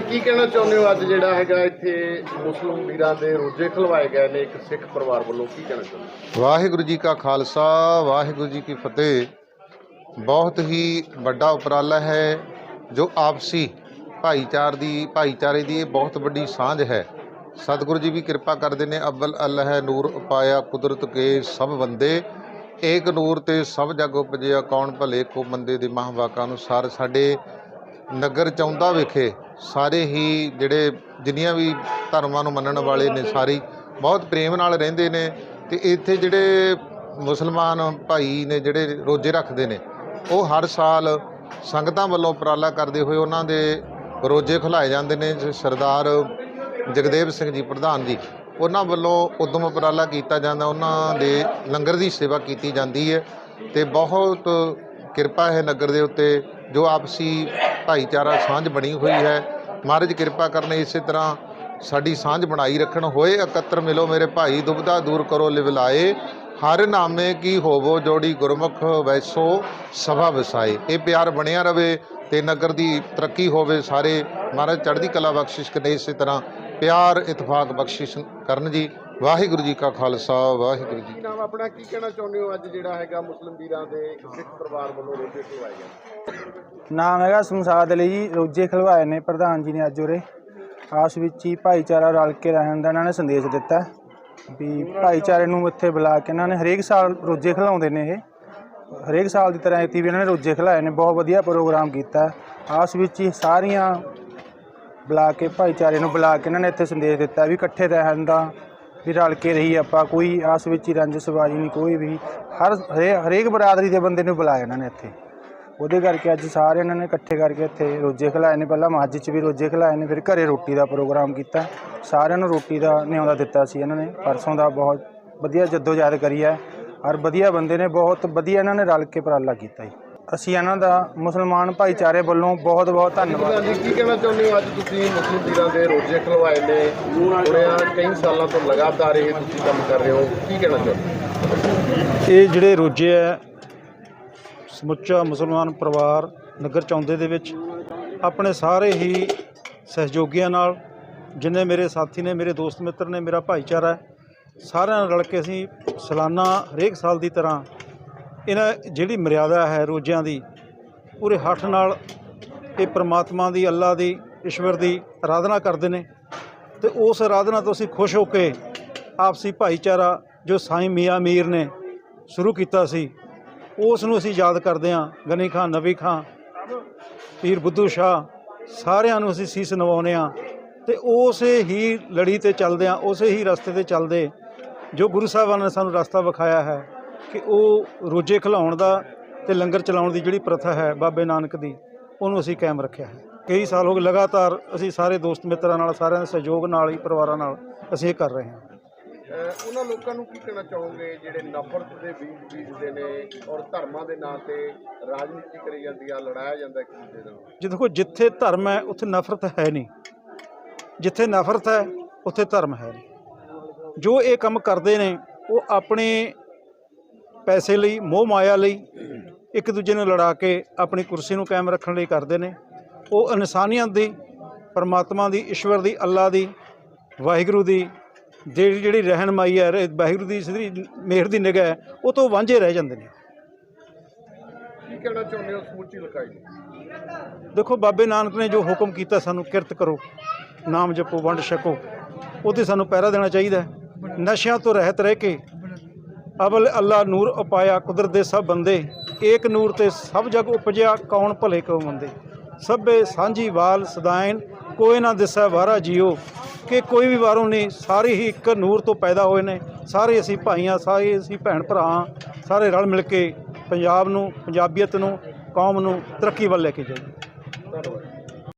ਜੀ ਕੀ ਕਹਿਣਾ ਚਾਹੁੰਦੇ ਹੋ ਅੱਜ ਜਿਹੜਾ ਹੈਗਾ ਇੱਥੇ ਮੁਸਲਿਮ ਵੀਰਾਂ ਦੇ ਰੋਜ਼ੇ ਖਲਵਾਏ ਗਏ ਨੇ ਇੱਕ ਸਿੱਖ ਪਰਿਵਾਰ ਵੱਲੋਂ? ਕੀ ਕਹਿਣਾ ਚਾਹੁੰਦੇ ਹੋ? ਵਾਹਿਗੁਰੂ ਜੀ ਕਾ ਖਾਲਸਾ, ਵਾਹਿਗੁਰੂ ਜੀ ਕੀ ਫਤਿਹ। ਬਹੁਤ ਹੀ ਵੱਡਾ ਉਪਰਾਲਾ ਹੈ ਜੋ ਆਪਸੀ ਭਾਈਚਾਰ ਦੀ, ਭਾਈਚਾਰੇ ਦੀ ਇਹ ਬਹੁਤ ਵੱਡੀ ਸਾਂਝ ਹੈ। ਸਤਿਗੁਰੂ ਜੀ ਵੀ ਕਿਰਪਾ ਕਰਦੇ ਨੇ। ਅਵਲ ਅੱਲਾਹ ਨੂਰ ਉਪਾਇਆ ਕੁਦਰਤ ਕੇ ਸਭ ਬੰਦੇ। ਏਕ ਨੂਰ ਤੇ ਸਭ ਜਗ ਉਪਜਿਆ। ਕੌਣ ਭਲੇ ਕੋ ਮੰਦੇ ਦੇ ਮਹਾਵਾਕਾਂ ਅਨੁਸਾਰ ਸਾਡੇ ਨਗਰ ਚੌਂਦਾ ਵਿਖੇ ਸਾਰੇ ਹੀ ਜਿਹੜੇ ਜਿੰਨੀਆਂ ਵੀ ਧਰਮਾਂ ਨੂੰ ਮੰਨਣ ਵਾਲੇ ਨੇ ਸਾਰੇ ਬਹੁਤ ਪ੍ਰੇਮ ਨਾਲ ਰਹਿੰਦੇ ਨੇ ਤੇ ਇੱਥੇ ਜਿਹੜੇ ਮੁਸਲਮਾਨ ਭਾਈ ਨੇ ਜਿਹੜੇ ਰੋਜ਼ੇ ਰੱਖਦੇ ਨੇ, ਉਹ ਹਰ ਸਾਲ ਸੰਗਤਾਂ ਵੱਲੋਂ ਉਪਰਾਲਾ ਕਰਦੇ ਹੋਏ ਉਹਨਾਂ ਦੇ ਰੋਜ਼ੇ ਖੁਲਾਏ ਜਾਂਦੇ ਨੇ ਸਰਦਾਰ ਜਗਦੇਵ ਸਿੰਘ ਜੀ ਪ੍ਰਧਾਨ ਜੀ, ਉਹਨਾਂ ਵੱਲੋਂ ਉਦਮ ਉਪਰਾਲਾ ਕੀਤਾ ਜਾਂਦਾ, ਉਹਨਾਂ ਦੇ ਲੰਗਰ ਦੀ ਸੇਵਾ ਕੀਤੀ ਜਾਂਦੀ ਹੈ ਤੇ ਬਹੁਤ ਕਿਰਪਾ ਹੈ ਨਗਰ ਦੇ ਉੱਤੇ ਜੋ ਆਪਸੀ ਭਾਈਚਾਰਾ ਸਾਂਝ ਬਣੀ ਹੋਈ ਹੈ। ਮਹਾਰਾਜ ਕਿਰਪਾ ਕਰਨੇ ਇਸੇ ਤਰ੍ਹਾਂ ਸਾਡੀ ਸਾਂਝ ਬਣਾਈ ਰੱਖਣ। ਹੋਏ ਇਕੱਤਰ ਮਿਲੋ ਮੇਰੇ ਭਾਈ ਦੁਬਦਾ ਦੂਰ ਕਰੋ ਲਿਵਲਾਏ। ਹਰ ਨਾਮੇ ਕੀ ਹੋਵੋ ਜੋੜੀ ਗੁਰਮੁਖ, ਵੈਸੋ ਸਭਾ ਵਸਾਏ। ਇਹ ਪਿਆਰ ਬਣਿਆ ਰਵੇ ਤੇ ਨਗਰ ਦੀ ਤਰੱਕੀ ਹੋਵੇ ਸਾਰੇ। ਮਹਾਰਾਜ ਚੜ੍ਹਦੀ ਕਲਾ ਬਖਸ਼ਿਸ਼ ਕਰੇ ਇਸੇ ਤਰ੍ਹਾਂ। ਪਿਆਰ, ਇਤਫਾਕ ਬਖਸ਼ਿਸ਼ ਕਰਨ ਜੀ। ਵਾਹਿਗੁਰੂ ਜੀ ਕਾ ਖਾਲਸਾ ਵਾਹਿਗੁਰੂ ਜੀ ਕੀ ਨਾਮ ਆਪਣਾ ਕੀ ਕਹਿਣਾ ਚਾਹੁੰਦੇ ਹੋ ਅੱਜ ਜਿਹੜਾ ਹੈਗਾ ਮੁਸਲਿਮ ਵੀਰਾਂ ਦੇ ਸਿੱਖ ਪਰਿਵਾਰ ਵੱਲੋਂ ਰੋਜ਼ੇ ਖਲਵਾਏ ਗਏ? ਨਾਮ ਹੈਗਾ ਸੰਸਾਦ ਲਈ ਜੀ ਰੋਜੇ ਖਲਵਾਏ ਨੇ ਪ੍ਰਧਾਨ ਜੀ ਨੇ ਅੱਜ ਉਰੇ। ਆਸ ਵਿੱਚ ਹੀ ਭਾਈਚਾਰਾ ਰਲ ਕੇ ਰਹਿਣ ਦਾ ਇਹਨਾਂ ਨੇ ਸੰਦੇਸ਼ ਦਿੱਤਾ ਵੀ ਭਾਈਚਾਰੇ ਨੂੰ ਇੱਥੇ ਬੁਲਾ ਕੇ ਇਹਨਾਂ ਨੇ ਹਰੇਕ ਸਾਲ ਰੋਜੇ ਖਿਲਾਉਂਦੇ ਨੇ ਇਹ। ਹਰੇਕ ਸਾਲ ਦੀ ਤਰ੍ਹਾਂ ਇੱਥੇ ਵੀ ਇਹਨਾਂ ਨੇ ਰੋਜੇ ਖਿਲਾਏ ਨੇ ਬਹੁਤ ਵਧੀਆ ਪ੍ਰੋਗਰਾਮ ਕੀਤਾ। ਆਸ ਵਿੱਚ ਹੀ ਸਾਰੀਆਂ ਬੁਲਾ ਕੇ ਭਾਈਚਾਰੇ ਨੂੰ ਬੁਲਾ ਕੇ ਇਹਨਾਂ ਨੇ ਇੱਥੇ ਸੰਦੇਸ਼ ਦਿੱਤਾ ਵੀ ਇਕੱਠੇ ਰਹਿਣ ਦਾ ਵੀ ਰਲ ਕੇ ਰਹੀ ਆਪਾਂ, ਕੋਈ ਆਸ ਵਿੱਚ ਹੀ ਰੰਜਸਬਾਜ਼ੀ ਨਹੀਂ, ਕੋਈ ਵੀ। ਹਰ ਹਰੇ- ਹਰੇਕ ਬਰਾਦਰੀ ਦੇ ਬੰਦੇ ਨੂੰ ਬੁਲਾਇਆ ਇਹਨਾਂ ਨੇ ਇੱਥੇ। ਉਹਦੇ ਕਰਕੇ ਅੱਜ ਸਾਰੇ ਇਹਨਾਂ ਨੇ ਇਕੱਠੇ ਕਰਕੇ ਇੱਥੇ ਰੋਜੇ ਖਿਲਾਏ ਨੇ। ਪਹਿਲਾਂ ਮੱਝ 'ਚ ਵੀ ਰੋਜੇ ਖਿਲਾਏ ਨੇ, ਫਿਰ ਘਰੇ ਰੋਟੀ ਦਾ ਪ੍ਰੋਗਰਾਮ ਕੀਤਾ। ਸਾਰਿਆਂ ਨੂੰ ਰੋਟੀ ਦਾ ਨਿਆਉਂਦਾ ਦਿੱਤਾ ਸੀ ਇਹਨਾਂ ਨੇ। ਪਰਸੋਂ ਦਾ ਬਹੁਤ ਵਧੀਆ ਜੱਦੋ ਜਦੋਜਹਿਦ ਕਰੀ ਹੈ। ਔਰ ਵਧੀਆ ਬੰਦੇ ਨੇ, ਬਹੁਤ ਵਧੀਆ ਇਹਨਾਂ ਨੇ ਰਲ ਕੇ ਉਪਰਾਲਾ ਕੀਤਾ ਜੀ। ਅਸੀਂ ਇਹਨਾਂ ਦਾ ਮੁਸਲਮਾਨ ਭਾਈਚਾਰੇ ਵੱਲੋਂ ਬਹੁਤ ਬਹੁਤ ਧੰਨਵਾਦ। ਜੀ ਕੀ ਕਹਿਣਾ ਚਾਹੁੰਦੇ ਹੋ? ਅੱਜ ਤੁਸੀਂ ਮੁਸਲਿਮ ਵੀਰਾਂ ਦੇ ਰੋਜ਼ੇ ਖਲਵਾਏ ਨੇ। ਹੁਣਿਆ ਕਈ ਸਾਲਾਂ ਤੋਂ ਲਗਾਤਾਰ ਇਹ ਤੁਸੀਂ ਕੰਮ ਕਰ ਰਹੇ ਹੋ। ਕੀ ਕਹਿਣਾ ਚਾਹੁੰਦੇ ਹੋ? ਇਹ ਜਿਹੜੇ ਰੋਜੇ ਹੈ ਸਮੁੱਚਾ ਮੁਸਲਮਾਨ ਪਰਿਵਾਰ ਨਗਰ ਚੌਂਦੇ ਦੇ ਵਿੱਚ ਆਪਣੇ ਸਾਰੇ ਹੀ ਸਹਿਯੋਗੀਆਂ ਨਾਲ ਜਿੰਨੇ ਮੇਰੇ ਸਾਥੀ ਨੇ ਮੇਰੇ ਦੋਸਤ ਮਿੱਤਰ ਨੇ ਮੇਰਾ ਭਾਈਚਾਰਾ ਹੈ ਸਾਰਿਆਂ ਨਾਲ ਰਲ ਕੇ ਅਸੀਂ ਸਾਲਾਨਾ ਹਰੇਕ ਸਾਲ ਦੀ ਤਰ੍ਹਾਂ ਇਹਨਾਂ ਜਿਹੜੀ ਮਰਿਆਦਾ ਹੈ ਰੋਜ਼ਿਆਂ ਦੀ, ਪੂਰੇ ਹੱਠ ਨਾਲ ਇਹ ਪ੍ਰਮਾਤਮਾ ਦੀ, ਅੱਲਾ ਦੀ, ਈਸ਼ਵਰ ਦੀ ਆਰਾਧਨਾ ਕਰਦੇ ਨੇ ਤੇ ਉਸ ਆਰਾਧਨਾ ਤੋਂ ਅਸੀਂ ਖੁਸ਼ ਹੋ ਕੇ ਆਪਸੀ ਭਾਈਚਾਰਾ ਜੋ ਸਾਈਂ ਮੀਆਂ ਮੀਰ ਨੇ ਸ਼ੁਰੂ ਕੀਤਾ ਸੀ, ਉਸ ਨੂੰ ਅਸੀਂ ਯਾਦ ਕਰਦੇ ਹਾਂ। ਗਨੀ ਖਾਨ ਨਬੀ ਖਾਨ ਪੀਰ ਬੁੱਧੂ ਸ਼ਾਹ ਸਾਰਿਆਂ ਨੂੰ ਅਸੀਂ ਸੀਸ ਨਵਾਉਂਦੇ ਹਾਂ ਤੇ ਉਸੇ ਹੀ ਲੜੀ ਤੇ ਚੱਲਦੇ ਹਾਂ, ਉਸੇ ਹੀ ਰਸਤੇ ਤੇ ਚੱਲਦੇ ਜੋ ਗੁਰੂ ਸਾਹਿਬਾਨ ਨੇ ਸਾਨੂੰ ਰਸਤਾ ਵਿਖਾਇਆ ਹੈ। ਕਿ ਉਹ ਰੋਜੇ ਖਿਲਾਉਣ ਦਾ ਤੇ ਲੰਗਰ ਚਲਾਉਣ ਦੀ ਜਿਹੜੀ ਪ੍ਰਥਾ ਹੈ ਬਾਬੇ ਨਾਨਕ ਦੀ ਉਹਨੂੰ ਅਸੀਂ ਕਾਇਮ ਰੱਖਿਆ ਹੈ। ਕਈ ਸਾਲ ਹੋ ਗਏ ਲਗਾਤਾਰ ਅਸੀਂ ਸਾਰੇ ਦੋਸਤ ਮਿੱਤਰਾਂ ਨਾਲ ਸਾਰਿਆਂ ਦੇ ਸਹਿਯੋਗ ਨਾਲ ਹੀ ਪਰਿਵਾਰਾਂ ਨਾਲ ਅਸੀਂ ਇਹ ਕਰ ਰਹੇ ਹਾਂ। ਉਹਨਾਂ ਲੋਕਾਂ ਨੂੰ ਕੀ ਕਹਿਣਾ ਚਾਹੋਗੇ? ਜਿਹੜੇ ਨਫ਼ਰਤ ਦੇ ਬੀਜ ਬੀਜਦੇ ਨੇ ਔਰ ਧਰਮਾਂ ਦੇ ਨਾਂ ਤੇ ਰਾਜਨੀਤੀ ਕਰੀ ਜਾਂਦੀ ਆ ਲੜਾਇਆ ਜਾਂਦਾ ਇੱਕ ਦੂਜੇ ਨਾਲ? ਜੇ ਦੇਖੋ ਜਿੱਥੇ ਧਰਮ ਹੈ ਉੱਥੇ ਨਫ਼ਰਤ ਹੈ ਨਹੀਂ। ਜਿੱਥੇ ਨਫ਼ਰਤ ਹੈ ਉੱਥੇ ਧਰਮ ਹੈ ਨਹੀਂ। ਜੋ ਇਹ ਕੰਮ ਕਰਦੇ ਨੇ ਉਹ ਆਪਣੇ ਪੈਸੇ ਲਈ ਮੋਹ ਮਾਇਆ ਲਈ ਇੱਕ ਦੂਜੇ ਨੂੰ ਲੜਾ ਕੇ ਆਪਣੀ ਕੁਰਸੀ ਨੂੰ ਕਾਇਮ ਰੱਖਣ ਲਈ ਕਰਦੇ ਨੇ। ਉਹ ਇਨਸਾਨੀਅਤ ਦੀ ਪਰਮਾਤਮਾ ਦੀ ਈਸ਼ਵਰ ਦੀ ਅੱਲਾ ਦੀ ਵਾਹਿਗੁਰੂ ਦੀ ਜਿਹੜੀ ਜਿਹੜੀ ਰਹਿਨਮਾਈ ਹੈ ਵਾਹਿਗੁਰੂ ਦੀ ਸਿੱਧੀ ਮਿਹਰ ਦੀ ਨਿਗਾਹ ਹੈ ਉਹ ਤੋਂ ਵਾਂਝੇ ਰਹਿ ਜਾਂਦੇ ਨੇ। ਕੀ ਕਹਿਣਾ ਚਾਹੁੰਦੇ ਹੋ ਸਮੁੱਚੀ ਲਕਾਈ ਦੇਖੋ ਬਾਬੇ ਨਾਨਕ ਨੇ ਜੋ ਹੁਕਮ ਕੀਤਾ ਸਾਨੂੰ ਕਿਰਤ ਕਰੋ ਨਾਮ ਜਪੋ ਵੰਡ ਛਕੋ ਉਹਤੇ ਸਾਨੂੰ ਪਹਿਰਾ ਦੇਣਾ ਚਾਹੀਦਾ। ਨਸ਼ਿਆਂ ਤੋਂ ਰਹਿਤ ਰਹਿ ਕੇ ਅਵਲ ਅੱਲਾ ਨੂਰ ਉਪਾਇਆ ਕੁਦਰਤ ਦੇ ਸਭ ਬੰਦੇ, ਏਕ ਨੂਰ ਤੇ ਸਭ ਜਗ ਉਪਜਿਆ ਕੌਣ ਭਲੇ ਕੋ ਮੰਦੇ ਸਭੇ ਸਾਂਝੀ ਵਾਲ ਸਦਾਇਨ, ਕੋਈ ਨਾ ਦਿਸੈ ਵਾਰਾ ਜੀਓ, ਕਿ ਕੋਈ ਵੀ ਵਾਰੋਂ ਨਹੀਂ, ਸਾਰੇ ਹੀ ਇੱਕ ਨੂਰ ਤੋਂ ਪੈਦਾ ਹੋਏ ਨੇ, ਸਾਰੇ ਅਸੀਂ ਭਾਈਆਂ, ਸਾਰੇ ਅਸੀਂ ਭੈਣ ਭਰਾ ਹਾਂ। ਸਾਰੇ ਰਲ ਮਿਲ ਕੇ ਪੰਜਾਬ ਨੂੰ, ਪੰਜਾਬੀਅਤ ਨੂੰ, ਕੌਮ ਨੂੰ ਤਰੱਕੀ ਵੱਲ ਲੈ ਕੇ ਜਾਈਏ ਧੰਨਵਾਦ